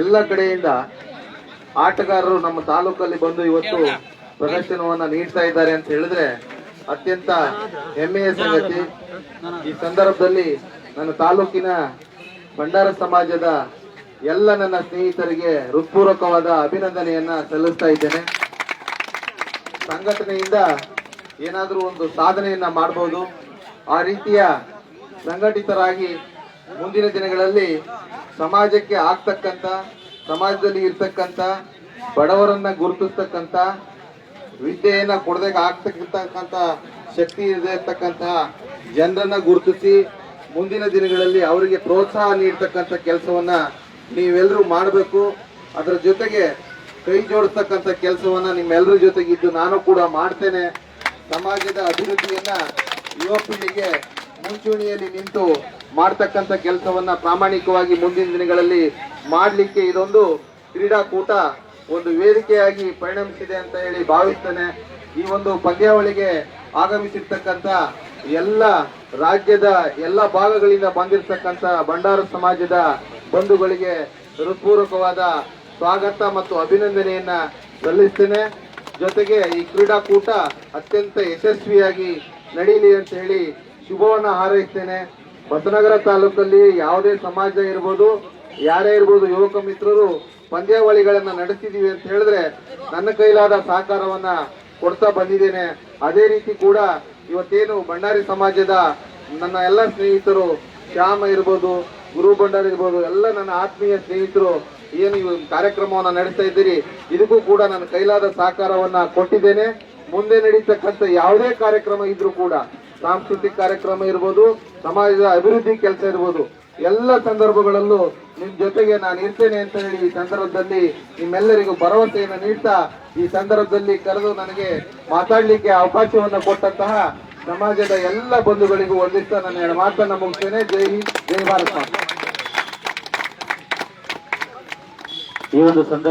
ಎಲ್ಲ ಕಡೆಯಿಂದ ಆಟಗಾರರು ನಮ್ಮ ತಾಲೂಕಲ್ಲಿ ಬಂದು ಇವತ್ತು ಪ್ರದರ್ಶನವನ್ನ ನೀಡ್ತಾ ಇದ್ದಾರೆ ಅಂತ ಹೇಳಿದ್ರೆ ಅತ್ಯಂತ ಹೆಮ್ಮೆಯ ಸಂಗತಿ. ಈ ಸಂದರ್ಭದಲ್ಲಿ ನನ್ನ ತಾಲೂಕಿನ ಭಂಡಾರ ಸಮಾಜದ ಎಲ್ಲ ನನ್ನ ಸ್ನೇಹಿತರಿಗೆ ಹೃತ್ಪೂರ್ವಕವಾದ ಅಭಿನಂದನೆಯನ್ನ ಸಲ್ಲಿಸ್ತಾ ಇದ್ದೇನೆ. ಸಂಘಟನೆಯಿಂದ ಏನಾದರೂ ಒಂದು ಸಾಧನೆಯನ್ನ ಮಾಡಬಹುದು ಆ ರೀತಿಯ ಸಂಘಟಿತರಾಗಿ ಮುಂದಿನ ದಿನಗಳಲ್ಲಿ ಸಮಾಜಕ್ಕೆ ಆಗ್ತಕ್ಕಂಥ, ಸಮಾಜದಲ್ಲಿ ಇರ್ತಕ್ಕಂಥ, ಬಡವರನ್ನ ಗುರುತಿಸ್ತಕ್ಕಂಥ, ವಿದ್ಯೆಯನ್ನ ಕೊಡದಾಗ ಆಗ್ತಕ್ಕಂಥ ಶಕ್ತಿ ಇದೆ ಇರ್ತಕ್ಕಂಥ ಜನರನ್ನ ಗುರುತಿಸಿ ಮುಂದಿನ ದಿನಗಳಲ್ಲಿ ಅವರಿಗೆ ಪ್ರೋತ್ಸಾಹ ನೀಡ್ತಕ್ಕಂಥ ಕೆಲಸವನ್ನ ನೀವೆಲ್ಲರೂ ಮಾಡಬೇಕು. ಅದರ ಜೊತೆಗೆ ಕೈ ಜೋಡಿಸ್ತಕ್ಕಂಥ ಕೆಲಸವನ್ನ ನಿಮ್ಮೆಲ್ಲರ ಜೊತೆಗಿದ್ದು ನಾನು ಕೂಡ ಮಾಡ್ತೇನೆ. ಸಮಾಜದ ಅಭಿವೃದ್ಧಿಯನ್ನ ಯುವ ಪೀಳಿಗೆ ಮುಂಚೂಣಿಯಲ್ಲಿ ನಿಂತು ಮಾಡ್ತಕ್ಕಂಥ ಕೆಲಸವನ್ನ ಪ್ರಾಮಾಣಿಕವಾಗಿ ಮುಂದಿನ ದಿನಗಳಲ್ಲಿ ಮಾಡಲಿಕ್ಕೆ ಇದೊಂದು ಕ್ರೀಡಾಕೂಟ, ಒಂದು ವೇದಿಕೆಯಾಗಿ ಪರಿಣಮಿಸಿದೆ ಅಂತ ಹೇಳಿ ಭಾವಿಸ್ತೇನೆ. ಈ ಒಂದು ಪಂದ್ಯಾವಳಿಗೆ ಆಗಮಿಸಿರ್ತಕ್ಕಂಥ ಎಲ್ಲ ರಾಜ್ಯದ ಎಲ್ಲ ಭಾಗಗಳಿಂದ ಬಂದಿರತಕ್ಕಂಥ ಭಂಡಾರ ಸಮಾಜದ ಬಂಧುಗಳಿಗೆ ಹೃತ್ಪೂರ್ವಕವಾದ ಸ್ವಾಗತ ಮತ್ತು ಅಭಿನಂದನೆಯನ್ನ ಸಲ್ಲಿಸ್ತೇನೆ. ಜೊತೆಗೆ ಈ ಕ್ರೀಡಾಕೂಟ ಅತ್ಯಂತ ಯಶಸ್ವಿಯಾಗಿ ನಡೀಲಿ ಅಂತ ಹೇಳಿ ಶುಭವನ್ನು ಹಾರೈಸ್ತೇನೆ. ಹೊಸನಗರ ತಾಲೂಕಲ್ಲಿ ಯಾವುದೇ ಸಮಾಜ ಇರ್ಬೋದು, ಯಾರೇ ಇರ್ಬೋದು ಯುವಕ ಮಿತ್ರರು ಪಂದ್ಯಾವಳಿಗಳನ್ನ ನಡೆಸಿದೀವಿ ಅಂತ ಹೇಳಿದ್ರೆ ನನ್ನ ಕೈಲಾದ ಸಹಕಾರವನ್ನ ಕೊಡ್ತಾ ಬಂದಿದ್ದೇನೆ. ಅದೇ ರೀತಿ ಕೂಡ ಇವತ್ತೇನು ಬಂಡಾರಿ ಸಮಾಜದ ನನ್ನ ಎಲ್ಲ ಸ್ನೇಹಿತರು, ಶ್ಯಾಮ ಇರ್ಬೋದು, ಗುರು ಭಂಡಾರಿ ಇರ್ಬೋದು, ಎಲ್ಲ ನನ್ನ ಆತ್ಮೀಯ ಸ್ನೇಹಿತರು ಏನು ಈ ಒಂದು ಕಾರ್ಯಕ್ರಮವನ್ನ ನಡೆಸ್ತಾ ಇದ್ದೀರಿ, ಇದಕ್ಕೂ ಕೂಡ ನನ್ನ ಕೈಲಾದ ಸಹಕಾರವನ್ನ ಕೊಟ್ಟಿದ್ದೇನೆ. ಮುಂದೆ ನಡೀತಕ್ಕಂಥ ಯಾವುದೇ ಕಾರ್ಯಕ್ರಮ ಇದ್ರೂ ಕೂಡ ಸಾಂಸ್ಕೃತಿಕ ಕಾರ್ಯಕ್ರಮ ಇರ್ಬೋದು ಸಮಾಜದ ಅಭಿವೃದ್ಧಿ ಕೆಲಸ ಇರ್ಬೋದು, ಎಲ್ಲ ಸಂದರ್ಭಗಳಲ್ಲೂ ನಿಮ್ ಜೊತೆಗೆ ನಾನು ಇರ್ತೇನೆ ಅಂತ ಹೇಳಿ ಈ ಸಂದರ್ಭದಲ್ಲಿ ನಿಮ್ಮೆಲ್ಲರಿಗೂ ಭರವಸೆಯನ್ನು ನೀಡ್ತಾ ಈ ಸಂದರ್ಭದಲ್ಲಿ ಕರೆದು ನನಗೆ ಮಾತಾಡ್ಲಿಕ್ಕೆ ಅವಕಾಶವನ್ನು ಕೊಟ್ಟಂತಹ ಸಮಾಜದ ಎಲ್ಲ ಬಂಧುಗಳಿಗೂ ಒಂದಿಷ್ಟ ನಾನು ಎರಡು ಮಾತನ್ನು ಮುಗಿಸ್ತೇನೆ. ಜೈ ಹಿಂದ್, ಜೈ ಭಾರತ್ ಈ ಒಂದು ಸಂದರ್ಭ